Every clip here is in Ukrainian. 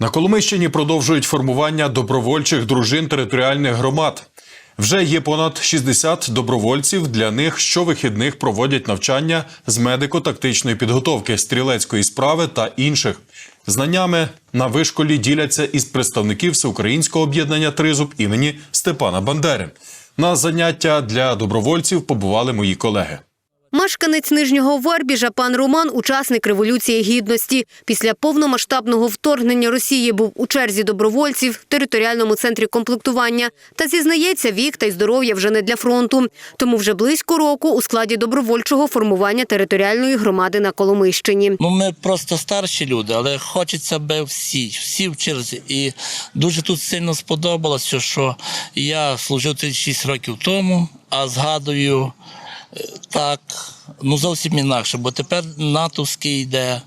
На Коломийщині продовжують формування добровольчих дружин територіальних громад. Вже є понад 60 добровольців. Для них щовихідних проводять навчання з медико-тактичної підготовки, стрілецької справи та інших. Знаннями на вишколі діляться із представників всеукраїнського об'єднання Тризуб імені Степана Бандери. На заняття для добровольців побували мої колеги. Мешканець Нижнього Вербіжа пан Роман – учасник Революції Гідності. Після повномасштабного вторгнення Росії був у черзі добровольців в територіальному центрі комплектування. Та зізнається, вік та й здоров'я вже не для фронту. Тому вже близько року у складі добровольчого формування територіальної громади на Коломийщині. Ну, ми просто старші люди, але хочеться би всі, всі в черзі. І дуже тут сильно сподобалося, що я служив 36 років тому, а згадую так, ну зовсім інакше, бо тепер натовський йде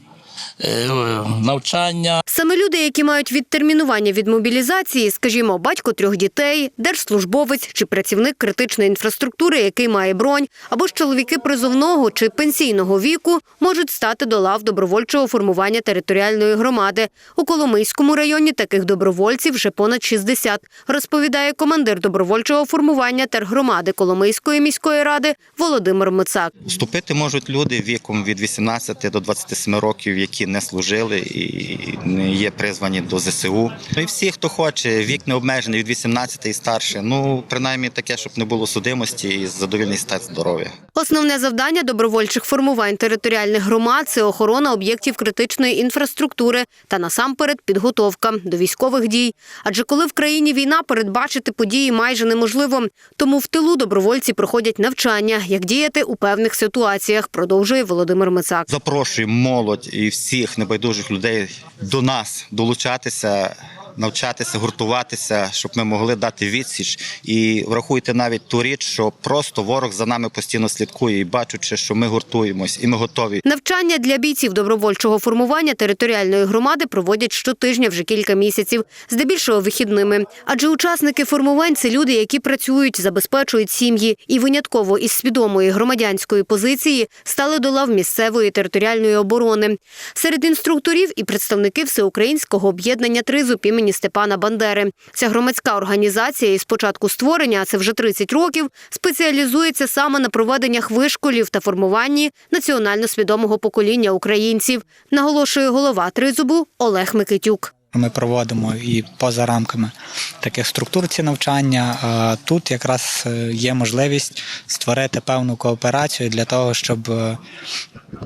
навчання. Саме люди, які мають відтермінування від мобілізації, скажімо, батько трьох дітей, держслужбовець чи працівник критичної інфраструктури, який має бронь, або ж чоловіки призовного чи пенсійного віку, можуть стати до лав добровольчого формування територіальної громади. У Коломийському районі таких добровольців вже понад 60, розповідає командир добровольчого формування тергромади Коломийської міської ради Володимир Мицак. Вступити можуть люди віком від 18 до 27 років, які не служили і не є призвані до ЗСУ. Ну і всі, хто хоче, вік не обмежений від 18 і старше. Ну принаймні таке, щоб не було судимості і задовільний стан здоров'я. Основне завдання добровольчих формувань територіальних громад це охорона об'єктів критичної інфраструктури та насамперед підготовка до військових дій. Адже коли в країні війна, передбачити події майже неможливо. Тому в тилу добровольці проходять навчання, як діяти у певних ситуаціях, продовжує Володимир Мицак. Запрошуємо молодь і всіх небайдужих людей до нас долучатися. Навчатися, гуртуватися, щоб ми могли дати відсіч, і врахуйте навіть ту річ, що просто ворог за нами постійно слідкує, і бачучи, що ми гуртуємось і ми готові Навчання для бійців добровольчого формування територіальної громади проводять щотижня вже кілька місяців, здебільшого вихідними. Адже учасники формувань це люди, які працюють, забезпечують сім'ї і винятково із свідомої громадянської позиції стали до лав місцевої територіальної оборони. Серед інструкторів і представники всеукраїнського об'єднання «Тризуб» імені Степана Бандери. Ця громадська організація із початку створення, а це вже 30 років, спеціалізується саме на проведеннях вишколів та формуванні національно свідомого покоління українців, наголошує голова Тризубу Олег Микитюк. Ми проводимо і поза рамками таких структур ці навчання. А Тут якраз е, є можливість створити певну кооперацію для того, щоб е,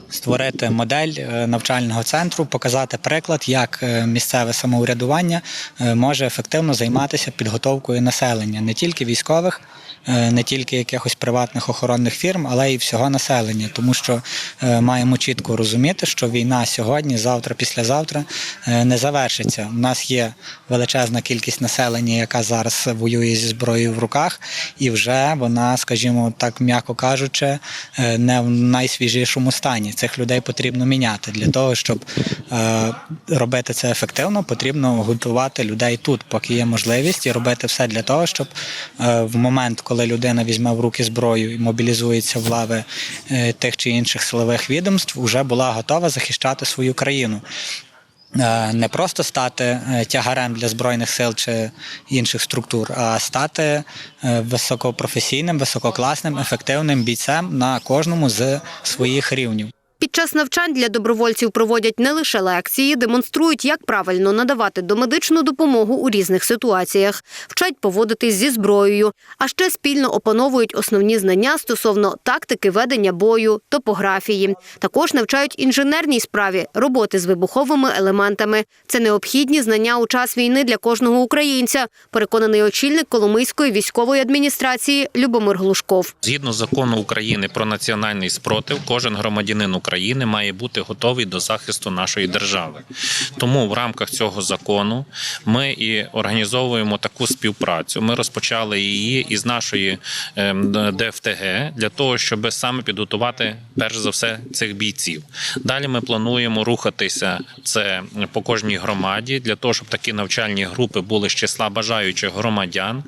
створити модель е, навчального центру, показати приклад, як е, місцеве самоврядування е, може ефективно займатися підготовкою населення, не тільки військових. Не тільки якихось приватних охоронних фірм, але й всього населення, тому що маємо чітко розуміти, що війна сьогодні, завтра, післязавтра не завершиться. У нас є величезна кількість населення, яка зараз воює зі зброєю в руках, і вже вона, скажімо так, м'яко кажучи, не в найсвіжішому стані. Цих людей потрібно міняти. Для того, щоб е, робити це ефективно, потрібно готувати людей тут, поки є можливість, і робити все для того, щоб е, в момент, коли людина візьме в руки зброю і мобілізується в лави е, тих чи інших силових відомств, вже була готова захищати свою країну. Е, Не просто стати е, тягарем для збройних сил чи інших структур, а стати е, високопрофесійним, висококласним, ефективним бійцем на кожному з своїх рівнів. Під час навчань для добровольців проводять не лише лекції, демонструють, як правильно надавати домедичну допомогу у різних ситуаціях, вчать поводитись зі зброєю, а ще спільно опановують основні знання стосовно тактики ведення бою, топографії. Також навчають інженерній справі роботи з вибуховими елементами. Це необхідні знання у час війни для кожного українця, переконаний очільник Коломийської військової адміністрації Любомир Глушков. Згідно закону України про національний спротив, кожен громадянин України має бути готовий до захисту нашої держави. Тому в рамках цього закону ми і організовуємо таку співпрацю. Ми розпочали її із нашої ем, ДФТГ для того, щоб саме підготувати перш за все цих бійців. Далі ми плануємо рухатися це по кожній громаді для того, щоб такі навчальні групи були з числа бажаючих громадян.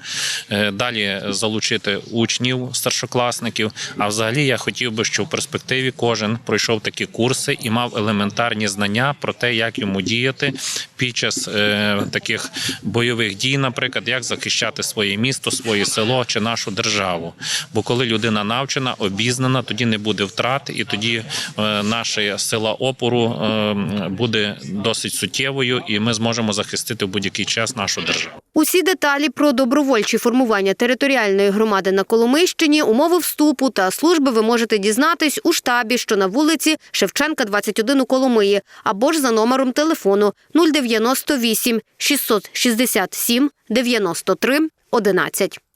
Е, Далі залучити учнів, старшокласників. А взагалі я хотів би, щоб в перспективі кожен пройшов пройшов такі курси і мав елементарні знання про те, як йому діяти під час е, таких бойових дій, наприклад, як захищати своє місто, своє село чи нашу державу. Бо коли людина навчена, обізнана, тоді не буде втрат, і тоді е, наша сила опору е, буде досить суттєвою, і ми зможемо захистити в будь-який час нашу державу. Усі деталі про добровольчі формування територіальної громади на Коломийщині, умови вступу та служби ви можете дізнатись у штабі, що на вулиці Шевченка, 21 у Коломиї, або ж за номером телефону 098 667 93 11.